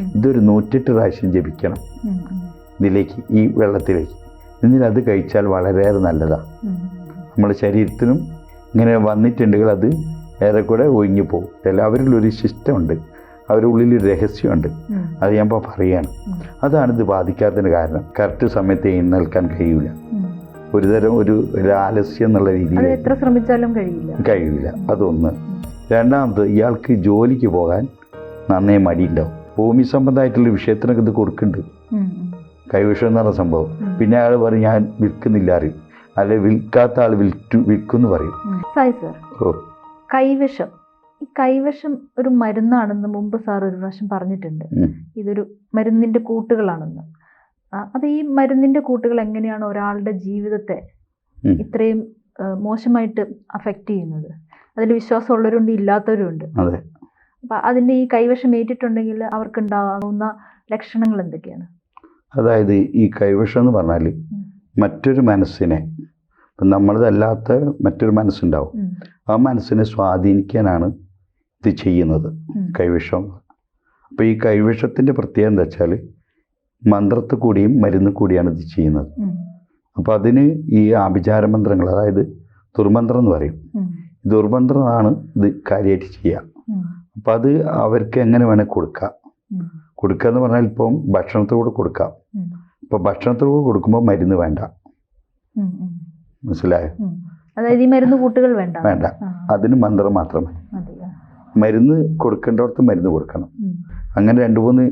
ഇതൊരു നൂറ്റെട്ട് പ്രാവശ്യം ജപിക്കണം. ഇതിലേക്ക് ഈ വെള്ളത്തിലേക്ക്. എന്നിട്ട് അത് കഴിച്ചാൽ വളരെയേറെ നല്ലതാണ് നമ്മുടെ ശരീരത്തിനും ഇങ്ങനെ വന്നിട്ടുണ്ടെങ്കിൽ അത് ഏറെക്കൂടെ ഒഴിഞ്ഞു പോകും. എല്ലാവരിലും ഒരു സിസ്റ്റമുണ്ട് അവരുടെ ഉള്ളിൽ ഒരു രഹസ്യമുണ്ട്. അത് ഞാൻ ഇപ്പോൾ പറയുകയാണ് അതാണ് ഇത് ബാധിക്കാത്തതിന് കാരണം. കറക്റ്റ് സമയത്ത് എഴുന്നേൽക്കാൻ കഴിയില്ല ഒരു ഒരുതരം ഒരു ഒരു ആലസ്യം എന്നുള്ള രീതിയിൽ എത്ര ശ്രമിച്ചാലും കഴിയില്ല. കഴിയില്ല അതൊന്ന്. രണ്ടാമത് ഇയാൾക്ക് ജോലിക്ക് പോകാൻ നന്നേ മടിയുണ്ടാവും. ഭൂമി സംബന്ധമായിട്ടുള്ള വിഷയത്തിനൊക്കെ ഇത് കൊടുക്കുന്നുണ്ട്. കൈവശം എന്ന് പറഞ്ഞ സംഭവം പിന്നെ അയാൾ പറയും ഞാൻ വിൽക്കുന്നില്ല അറിയും അല്ലെ വിൽക്കാത്ത ആൾ വിൽറ്റു വിൽക്കും പറയും. ഓ. കൈവിഷം ഈ കൈവശം ഒരു മരുന്നാണെന്ന് മുമ്പ് സാർ ഒരു പ്രാവശ്യം പറഞ്ഞിട്ടുണ്ട്. ഇതൊരു മരുന്നിന്റെ കൂട്ടുകളാണെന്ന്. അപ്പൊ ഈ മരുന്നിന്റെ കൂട്ടുകൾ എങ്ങനെയാണ് ഒരാളുടെ ജീവിതത്തെ ഇത്രയും മോശമായിട്ട് അഫക്റ്റ് ചെയ്യുന്നത്? അതിൽ വിശ്വാസമുള്ളവരുണ്ട് ഇല്ലാത്തവരുണ്ട്. അപ്പൊ അതിന്റെ ഈ കൈവശം ഏറ്റിട്ടുണ്ടെങ്കിൽ അവർക്ക് ഉണ്ടാകുന്ന ലക്ഷണങ്ങൾ എന്തൊക്കെയാണ്? അതായത് ഈ കൈവശം എന്ന് പറഞ്ഞാൽ മറ്റൊരു മനസ്സിനെ ഇപ്പം നമ്മളതല്ലാത്ത മറ്റൊരു മനസ്സുണ്ടാവും. ആ മനസ്സിനെ സ്വാധീനിക്കാനാണ് ഇത് ചെയ്യുന്നത് കൈവിഷം അപ്പോൾ ഈ കൈവിഷത്തിന്റെ പ്രത്യേകത എന്താ വെച്ചാൽ മന്ത്രത്തിൽ കൂടിയും മരുന്ന് കൂടിയാണ് ഇത് ചെയ്യുന്നത്. അപ്പോൾ അതിന് ഈ ആഭിചാര മന്ത്രങ്ങൾ അതായത് ദുർമന്ത്രം എന്ന് പറയും. ദുർമന്ത്രമാണ് ഇത് കാര്യമായിട്ട് ചെയ്യുക. ഉം, അപ്പോൾ അത് അവർക്ക് എങ്ങനെ വേണേൽ കൊടുക്കാം. കൊടുക്കുക എന്ന് പറഞ്ഞാൽ ഇപ്പം ഭക്ഷണത്തോട് കൊടുക്കാം. ഇപ്പം ഭക്ഷണത്തോട് കൊടുക്കുമ്പോൾ മരുന്ന് വേണ്ട. മനസ്സിലായോ? അതായത് ഈ മരുന്ന് കൂട്ടുകൾ വേണ്ട. വേണ്ട. അതിന് മന്ത്രം മാത്രമേ. മരുന്ന് കൊടുക്കേണ്ടവർക്ക് മരുന്ന് കൊടുക്കണം. അങ്ങനെ രണ്ട് മൂന്ന്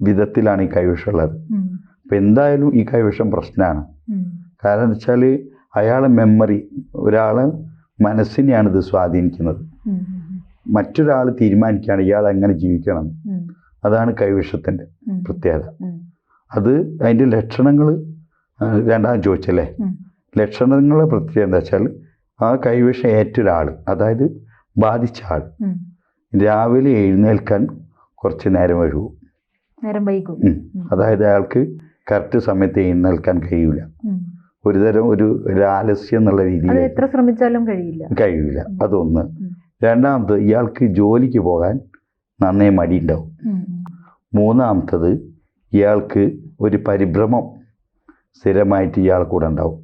വിധത്തിലാണ് ഈ കൈവിഷം ഉള്ളത് ഉം, അപ്പം എന്തായാലും ഈ കൈവിഷം പ്രശ്നമാണ്. കാരണം എന്ന് വെച്ചാൽ അയാളെ മെമ്മറി ഒരാളെ മനസ്സിനെയാണ് ഇത് സ്വാധീനിക്കുന്നത്. മറ്റൊരാൾ തീരുമാനിക്കുകയാണ് ഇയാൾ എങ്ങനെ ജീവിക്കണം അതാണ് കൈവിഷത്തിന്റെ പ്രത്യേകത. അത് അതിന്റെ ലക്ഷണങ്ങൾ രണ്ടാമത് ചോദിച്ചല്ലേ? ലക്ഷണങ്ങളെ പ്രത്യേകത എന്താ വെച്ചാൽ ആ കൈവിഷം ഏറ്റൊരാൾ അതായത് ബാധിച്ച ആൾ രാവിലെ എഴുന്നേൽക്കാൻ കുറച്ച് നേരം വഴുകും നേരം വൈകും. അതായത് അയാൾക്ക് കറക്റ്റ് സമയത്ത് എഴുന്നേൽക്കാൻ കഴിയില്ല. ഒരുതരം ഒരു ആലസ്യം എന്നുള്ള രീതിയിൽ എത്ര ശ്രമിച്ചാലും കഴിയില്ല. കഴിയില്ല അതൊന്ന്. രണ്ടാമത് ഇയാൾക്ക് ജോലിക്ക് പോകാൻ നന്നേ മടിയുണ്ടാവും. ഉണ്ടാവും മൂന്നാമത്തത് ഇയാൾക്ക് ഒരു പരിഭ്രമം സ്ഥിരമായിട്ട് ഇയാൾ കൂടെ ഉണ്ടാവും.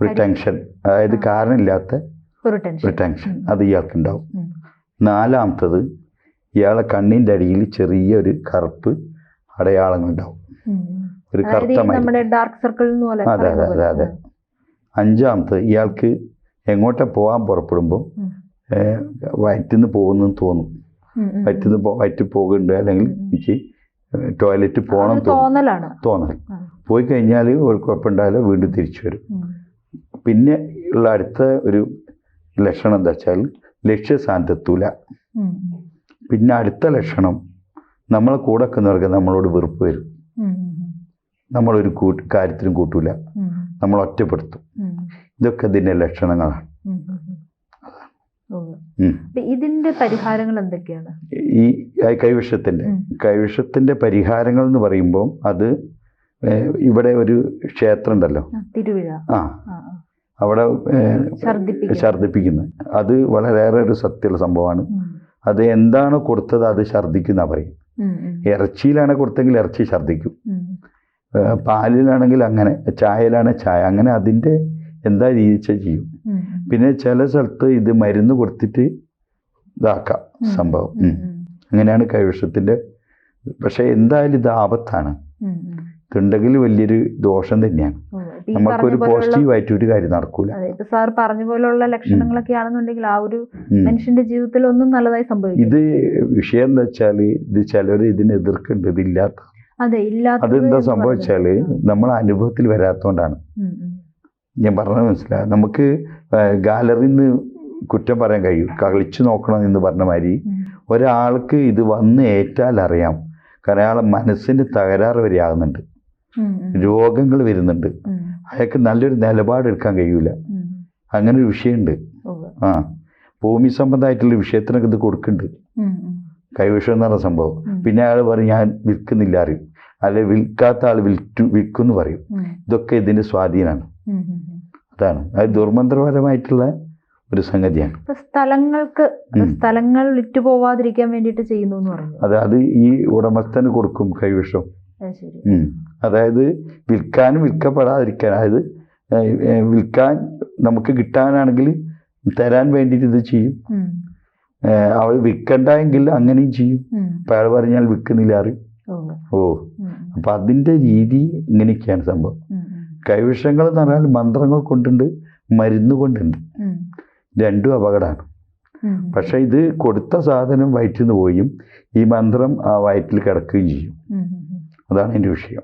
ഒരു ടെൻഷൻ അതായത് കാരണമില്ലാത്ത ഒരു ടെൻഷൻ. ഒരു ടെൻഷൻ അത് ഇയാൾക്ക് ഉണ്ടാവും. നാലാമത്തത് ഇയാളെ കണ്ണിന്റെ അടിയിൽ ചെറിയൊരു കറുപ്പ് അടയാളങ്ങൾ ഉണ്ടാവും. ഒരു കറുത്ത ഡാർക്ക് സർക്കിൾ അതെ, അതെ, അതെ, പോലെ. അഞ്ചാമത്തത് ഇയാൾക്ക് എങ്ങോട്ടെ പോകാൻ പുറപ്പെടുമ്പോൾ. വയറ്റിന്ന് പോകുന്നു തോന്നും. വയറ്റിന്ന് പോ വയറ്റിൽ പോകുന്നുണ്ട്. അല്ലെങ്കിൽ എനിക്ക് ടോയ്ലറ്റ് പോകണം തോന്നലാണ്. തോന്നൽ പോയി കഴിഞ്ഞാൽ ഒരു കുഴപ്പമുണ്ടായാലും വീണ്ടും തിരിച്ചു വരും. പിന്നെ ഉള്ള അടുത്ത ഒരു ലക്ഷണം എന്താ വെച്ചാൽ ലക്ഷ്യസ്ഥാനത്തെത്തൂല പിന്നെ അടുത്ത ലക്ഷണം നമ്മളെ കൂടെ നിൽക്കുന്നവർക്ക് നമ്മളോട് വെറുപ്പ് വരും. നമ്മളൊരു കൂട്ട് കാര്യത്തിനും കൂട്ടൂല. നമ്മൾ ഒറ്റപ്പെടുത്തും ഇതൊക്കെ ഇതിന്റെ ലക്ഷണങ്ങളാണ്. ഇതിന്റെ പരിഹാരങ്ങൾ എന്തൊക്കെയാണ്? ഈ കൈവിഷത്തിന്റെ കൈവിഷത്തിന്റെ പരിഹാരങ്ങൾ എന്ന് പറയുമ്പോൾ അത് ഇവിടെ ഒരു ക്ഷേത്രം ഉണ്ടല്ലോ ആ, തിരുവിഴ. ആ. അവിടെ ഛർദിപ്പിക്കുന്നത് അത് വളരെയേറെ ഒരു സത്യമുള്ള സംഭവമാണ്. അത് എന്താണ് കൊടുത്തത് അത് ഛർദിക്കുന്ന പറയും. ഇറച്ചിയിലാണ് കൊടുത്തെങ്കിൽ ഇറച്ചി ഛർദിക്കും പാലിലാണെങ്കിൽ അങ്ങനെ ചായയിലാണ് ചായ. അങ്ങനെ അതിന്റെ എന്താ രീതിച്ച ചെയ്യും. പിന്നെ ചില സ്ഥലത്ത് ഇത് മരുന്ന് കൊടുത്തിട്ട് ഇതാക്കാം സംഭവം. അങ്ങനെയാണ് കൈവിഷത്തിന്റെ പക്ഷേ എന്തായാലും ഇത് ആപത്താണ്. ഇതുണ്ടെങ്കിൽ വലിയൊരു ദോഷം തന്നെയാണ്. നമുക്കൊരു പോസിറ്റീവ് ആയിട്ട് പോസിറ്റീവായിട്ട് ഒരു കാര്യം നടക്കൂല. സാർ പറഞ്ഞ പോലുള്ള ലക്ഷണങ്ങളൊക്കെ ആണെന്നുണ്ടെങ്കിൽ ആ ഒരു മനുഷ്യന്റെ ജീവിതത്തിൽ ഒന്നും നല്ലതായി സംഭവിക്കും ഇത് വിഷയം എന്താ വെച്ചാൽ ഇത് ചിലർ ഇതിനെ എതിർക്കേണ്ടത് ഇല്ലാത്ത അതെന്താ സംഭവിച്ചാൽ നമ്മൾ അനുഭവത്തിൽ ഉം, ഞാൻ പറഞ്ഞത് മനസ്സിലായി നമുക്ക് ഗാലറിയിൽ നിന്ന് കുറ്റം പറയാൻ കഴിയും. കളിച്ചു നോക്കണം എന്ന് പറഞ്ഞ മാതിരി ഒരാൾക്ക് ഇത് വന്ന് ഏറ്റാൽ അറിയാം. കാരണം അയാളെ മനസ്സിന് തകരാറ് വരെ ആകുന്നുണ്ട്. ഉം, ഉം, രോഗങ്ങൾ വരുന്നുണ്ട്. അയാൾക്ക് നല്ലൊരു നിലപാടെടുക്കാൻ കഴിയൂല. അങ്ങനെ ഒരു വിഷയമുണ്ട്. ആ. ഭൂമി സംബന്ധമായിട്ടുള്ള വിഷയത്തിനൊക്കെ ഇത് കൊടുക്കുന്നുണ്ട്. കൈവശം എന്ന് പറഞ്ഞ സംഭവം. പിന്നെ അയാൾ പറയും ഞാൻ വിൽക്കുന്നില്ല അറിയും അല്ലെ വിൽക്കാത്ത ആൾ വിൽറ്റു വിൽക്കുമെന്ന് പറയും. ഇതൊക്കെ ഇതിന്റെ സ്വാധീനമാണ്. അതാണ്. അത് ദുർമന്ത്രപരമായിട്ടുള്ള ഒരു സംഗതിയാണ്. സ്ഥലങ്ങൾക്ക് സ്ഥലങ്ങൾ വിറ്റു പോവാതിരിക്കാൻ വേണ്ടിയിട്ട് ചെയ്യുന്നു എന്ന് പറഞ്ഞു. അത് അത് ഈ ഉടമസ്ഥന് കൊടുക്കും കൈവിഷം അതായത് വിൽക്കാനും വിൽക്കപ്പെടാതിരിക്കാൻ അതായത് വിൽക്കാൻ നമുക്ക് കിട്ടാനാണെങ്കിൽ തരാൻ വേണ്ടിയിട്ട് ഇത് ചെയ്യും. അവൾ വിൽക്കണ്ട എങ്കിൽ അങ്ങനെയും ചെയ്യും. അപ്പം അയാൾ പറഞ്ഞാൽ വിൽക്കുന്നില്ല അറിയും ഓ. അപ്പൊ അതിന്റെ രീതി ഇങ്ങനെയൊക്കെയാണ് സംഭവം. കൈവിഷങ്ങൾ എന്ന് പറഞ്ഞാൽ മന്ത്രങ്ങൾ കൊണ്ടുണ്ട് മരുന്ന് കൊണ്ടുണ്ട്. രണ്ടും അപകടമാണ് പക്ഷെ ഇത് കൊടുത്ത സാധനം വയറ്റിൽ നിന്ന് പോയും ഈ മന്ത്രം ആ വയറ്റിൽ കിടക്കുകയും ചെയ്യും. അതാണ് എന്റെ വിഷയം.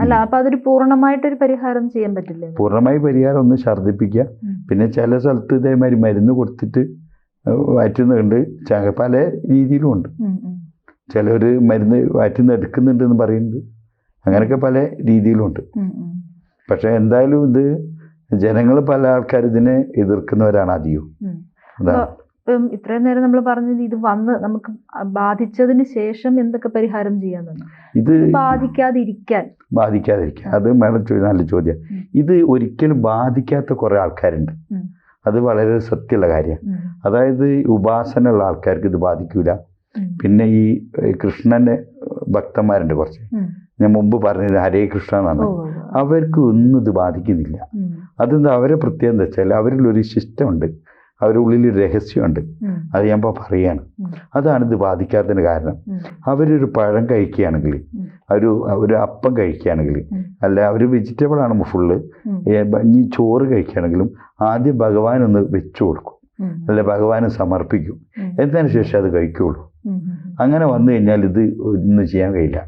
അല്ല അപ്പൊ അതൊരു പൂർണമായിട്ടൊരു പരിഹാരം ചെയ്യാൻ പറ്റില്ല പൂർണമായി പരിഹാരം ഒന്ന് ഛർദ്ദിപ്പിക്കുക പിന്നെ ചില സ്ഥലത്ത് ഇതേമാതിരി മരുന്ന് കൊടുത്തിട്ട് ഉണ്ട് പല രീതിയിലും ഉണ്ട്. ചിലർ മരുന്ന് വയറ്റിൽ നിന്ന് എടുക്കുന്നുണ്ട് എന്ന് പറയുന്നുണ്ട് അങ്ങനെയൊക്കെ പല രീതിയിലുണ്ട് ഉം. ഉം. പക്ഷേ എന്തായാലും ഇത് ജനങ്ങൾ പല ആൾക്കാർ ഇതിനെ എതിർക്കുന്നവരാണ് അധികവും. അതാണ്. ഇപ്പം ഇത്രയും നേരം നമ്മൾ പറഞ്ഞത് ഇത് വന്ന് നമുക്ക് ബാധിച്ചതിന് ശേഷം എന്തൊക്കെ പരിഹാരം ചെയ്യാന്നുണ്ട് ഇത് ബാധിക്കാതിരിക്കാൻ. ബാധിക്കാതിരിക്കാൻ. അത് മേഡം ചോദിച്ച നല്ല ചോദ്യം. ഇത് ഒരിക്കലും ബാധിക്കാത്ത കുറേ ആൾക്കാരുണ്ട്. അത് വളരെ സത്യമുള്ള കാര്യമാണ്. അതായത് ഉപാസന ഉള്ള ആൾക്കാർക്ക് ഇത് ബാധിക്കൂല. പിന്നെ ഈ കൃഷ്ണന്റെ ഭക്തന്മാരുണ്ട് കുറച്ച്. ഞാൻ മുമ്പ് പറഞ്ഞത് ഹരേ കൃഷ്ണ എന്നാണ്. അവർക്ക് ഒന്നും ഇത് ബാധിക്കുന്നില്ല. അതെന്താ അവരെ പ്രത്യേകത എന്താ വെച്ചാൽ അവരിൽ ഒരു സിസ്റ്റമുണ്ട് അവരുടെ ഉള്ളിൽ ഒരു രഹസ്യമുണ്ട്. അത് ഞാൻ ഇപ്പോൾ പറയുകയാണ് അതാണ് ഇത് ബാധിക്കാത്തതിന് കാരണം. അവരൊരു പഴം കഴിക്കുകയാണെങ്കിൽ ഒരു ഒരു അപ്പം കഴിക്കുകയാണെങ്കിൽ അല്ല അവർ വെജിറ്റബിൾ ആണ് ഫുള്ള്. ഈ ചോറ് കഴിക്കുകയാണെങ്കിലും ആദ്യം ഭഗവാൻ ഒന്ന് വെച്ചു കൊടുക്കും. അല്ലെ ഭഗവാന് സമർപ്പിക്കും. എന്തിനു എന്നതിന് ശേഷം അത് കഴിക്കുകയുള്ളൂ. അങ്ങനെ വന്നു കഴിഞ്ഞാൽ ഇത് ഒന്നും ചെയ്യാൻ കഴിയില്ല.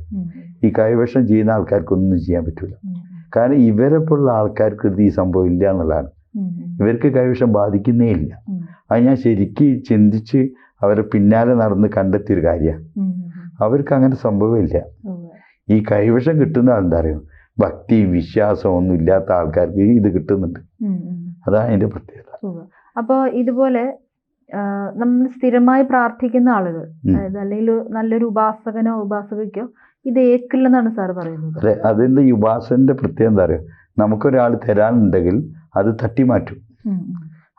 ഈ കൈവശം ചെയ്യുന്ന ആൾക്കാർക്ക് ഒന്നും ചെയ്യാൻ പറ്റില്ല. കാരണം ഇവരെ പോലുള്ള ആൾക്കാർക്ക് ഇത് ഈ സംഭവം ഇല്ല എന്നുള്ളതാണ്. ഇവർക്ക് കൈവശം ബാധിക്കുന്നേ ഇല്ല. അത് ഞാൻ ശരിക്ക് ചിന്തിച്ച് അവരെ പിന്നാലെ നടന്ന് കണ്ടെത്തിയൊരു കാര്യമാണ്. അവർക്ക് അങ്ങനെ സംഭവമില്ല. ഈ കൈവശം കിട്ടുന്ന ആളെന്താ അറിയോ ഭക്തി വിശ്വാസം ഒന്നും ഇല്ലാത്ത ആൾക്കാർക്ക് ഇത് കിട്ടുന്നുണ്ട്. അതാണ് അതിന്റെ പ്രത്യേകത അപ്പോൾ ഇതുപോലെ നമ്മൾ സ്ഥിരമായി പ്രാർത്ഥിക്കുന്ന ആളുകൾ അതായത് അല്ലെങ്കിൽ നല്ലൊരു ഉപാസകനോ ഉപാസകയ്ക്കോ ഇത് ഏക്കില്ലെന്നാണ് സാർ പറയുന്നത്. അതെ അതിന്റെ ഈ ഉപാസന്റെ പ്രത്യേകത എന്താ പറയുക നമുക്കൊരാൾ തരാനുണ്ടെങ്കിൽ അത് തട്ടി മാറ്റും.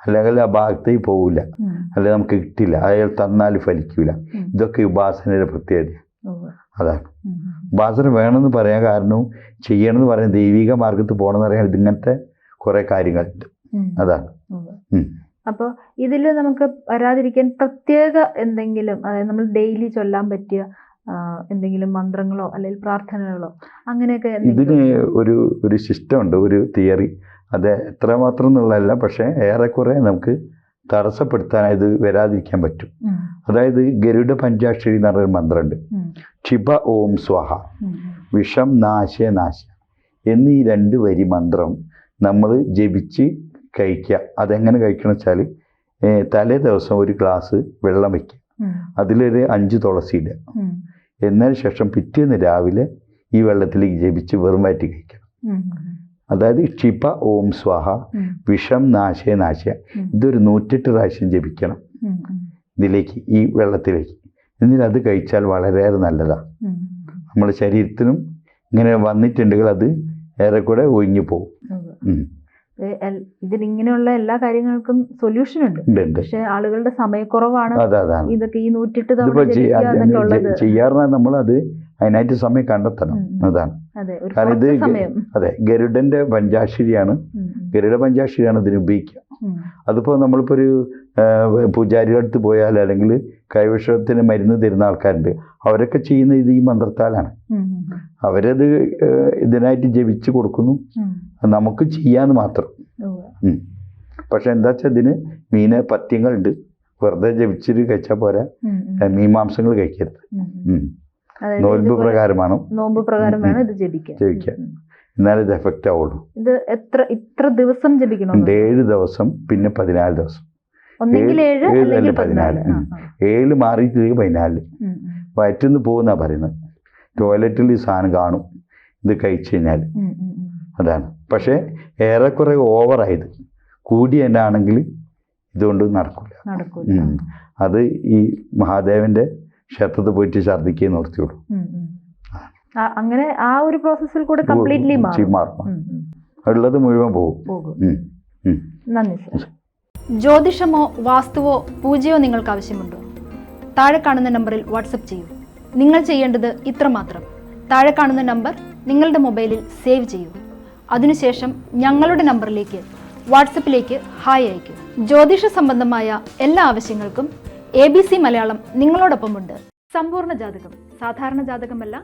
അല്ലെങ്കിൽ ആ ഭാഗത്തേക്ക് പോകില്ല. അല്ലെങ്കിൽ നമുക്ക് കിട്ടില്ല. അയാൾ തന്നാൽ ഫലിക്കില്ല ഇതൊക്കെ ഉപാസനയുടെ പ്രത്യേകത. അതാണ്. ഉപാസന വേണമെന്ന് പറയാൻ കാരണവും ചെയ്യണമെന്ന് പറയാൻ ദൈവിക മാർഗത്തിൽ പോകണമെന്ന് പറയാൻ ഇതിങ്ങനത്തെ കുറേ കാര്യങ്ങളുണ്ട്. അതാണ്. അപ്പോൾ ഇതിൽ നമുക്ക് വരാതിരിക്കാൻ പ്രത്യേക എന്തെങ്കിലും അതായത് നമ്മൾ ഡെയിലി ചൊല്ലാൻ പറ്റിയ എന്തെങ്കിലും മന്ത്രങ്ങളോ അല്ലെങ്കിൽ പ്രാർത്ഥനകളോ അങ്ങനെയൊക്കെ ഇതിന് ഒരു ഒരു സിസ്റ്റമുണ്ട് ഒരു തിയറി. അത് എത്രമാത്രം എന്നുള്ളതല്ല പക്ഷേ ഏറെക്കുറെ നമുക്ക് തടസ്സപ്പെടുത്താൻ ഇത് വരാതിരിക്കാൻ പറ്റും. അതായത് ഗരുഡ പഞ്ചാക്ഷരി എന്ന് പറഞ്ഞൊരു മന്ത്രമുണ്ട്. ക്ഷിപ ഓം സ്വാഹ. വിഷം നാശ നാശ. എന്നീ രണ്ട് വരി മന്ത്രം നമ്മൾ ജപിച്ച് കഴിക്കുക. അതെങ്ങനെ കഴിക്കണം വെച്ചാൽ തലേ ദിവസം ഒരു ഗ്ലാസ് വെള്ളം വയ്ക്കുക. അതിലൊരു അഞ്ച് തുളസി ഇടുക. എന്നതിന് ശേഷം പിറ്റേന്ന് രാവിലെ ഈ വെള്ളത്തിലേക്ക് ജപിച്ച് വെറും വയറ്റി കഴിക്കണം അതായത് ക്ഷിപ ഓം സ്വാഹ വിഷം നാശേ നാശ. ഇതൊരു നൂറ്റെട്ട് പ്രാവശ്യം ജപിക്കണം. ഇതിലേക്ക് ഈ വെള്ളത്തിലേക്ക്. എന്നിട്ട് അത് കഴിച്ചാൽ വളരെയേറെ നല്ലതാണ് നമ്മുടെ ശരീരത്തിനും ഇങ്ങനെ വന്നിട്ടുണ്ടെങ്കിൽ അത് ഏറെക്കൂടെ ഒഴിഞ്ഞു പോകും. ഇതിനിങ്ങനെയുള്ള എല്ലാ കാര്യങ്ങൾക്കും സൊല്യൂഷൻ ഉണ്ട്. പക്ഷെ ആളുകളുടെ സമയക്കുറവാണ് ഇതൊക്കെ ഈ നൂറ്റെട്ട് തവണ ചെയ്യാറുണ്ട് നമ്മളത് അതിനായിട്ട് സമയം കണ്ടെത്തണം. അതാണ്. അതെ കാരണം ഇത് അതെ ഗരുഡന്റെ പഞ്ചാശ്ശേരിയാണ് ഉം, ഗരുഡ പഞ്ചാശ്ശേരിയാണ് ഇതിന് ഉപയോഗിക്കുക. അതിപ്പോൾ നമ്മളിപ്പോൾ ഒരു പൂജാരിയുടെ അടുത്ത് പോയാൽ അല്ലെങ്കിൽ കൈവിഷത്തിന് മരുന്ന് തരുന്ന ആൾക്കാരുണ്ട്. അവരൊക്കെ ചെയ്യുന്ന ഇത് ഈ മന്ത്രത്താലാണ്. അവരത് ഇതിനായിട്ട് ജപിച്ച് കൊടുക്കുന്നു. നമുക്ക് ചെയ്യാന്ന് മാത്രം. പക്ഷെ എന്താ വെച്ചാൽ ഇതിന് മീന് പത്യങ്ങളുണ്ട്. വെറുതെ ജപിച്ചിട്ട് കഴിച്ചാൽ പോരാ. മീമാംസങ്ങൾ കഴിക്കരുത്. നോൽബ്. നോൽമ്പ് പ്രകാരമാണ്. നോമ്പ് പ്രകാരമാണ് വേണം ഇത് ജപിക്കാം ജപിക്കാൻ. എന്നാലേ ഇത് എഫക്റ്റ് ആവുള്ളൂ. ഇത് എത്ര ഇത്ര ദിവസം ജപിക്കണം? ഏഴ് ദിവസം പിന്നെ പതിനാല് ദിവസം. ഏഴ്- അല്ലെങ്കിൽ അല്ല പതിനാല്. ഏഴ് മാറിയിട്ടില്ലെങ്കിൽ പതിനാല്. വയറ്റിന്ന് പോകുന്നാ പറയുന്നത്. ടോയ്ലറ്റിൽ ഈ സാധനം കാണും. ഇത് കഴിച്ചു കഴിഞ്ഞാൽ. അതാണ്. പക്ഷേ ഏറെക്കുറെ ഓവറായത് കൂടി തന്നെ ആണെങ്കിൽ ഇതുകൊണ്ട് നടക്കില്ല നടക്കൂല. അത് ഈ മഹാദേവന്റെ ക്ഷേത്രത്തിൽ പോയിട്ട് ഛർദ്ദിക്കുകയെന്ന്. ആ, അങ്ങനെ ആ ഒരു പ്രോസസ്സിൽ കൂടെ കംപ്ലീറ്റ്ലി മാറും. ഉള്ളത് മുഴുവൻ പോകും. നന്ദി സർ. ജ്യോതിഷമോ വാസ്തുവോ പൂജയോ നിങ്ങൾക്ക് ആവശ്യമുണ്ടോ? താഴെ കാണുന്ന നമ്പറിൽ വാട്സപ്പ് ചെയ്യൂ. നിങ്ങൾ ചെയ്യേണ്ടത് ഇത്ര മാത്രം. താഴെ കാണുന്ന നമ്പർ നിങ്ങളുടെ മൊബൈലിൽ സേവ് ചെയ്യൂ. അതിനുശേഷം ഞങ്ങളുടെ നമ്പറിലേക്ക് വാട്സപ്പിലേക്ക് ഹായ് അയയ്ക്കൂ. ജ്യോതിഷ സംബന്ധമായ എല്ലാ ആവശ്യങ്ങൾക്കും എ ബി സി മലയാളം നിങ്ങളോടൊപ്പമുണ്ട്. സമ്പൂർണ ജാതകം സാധാരണ ജാതകമല്ല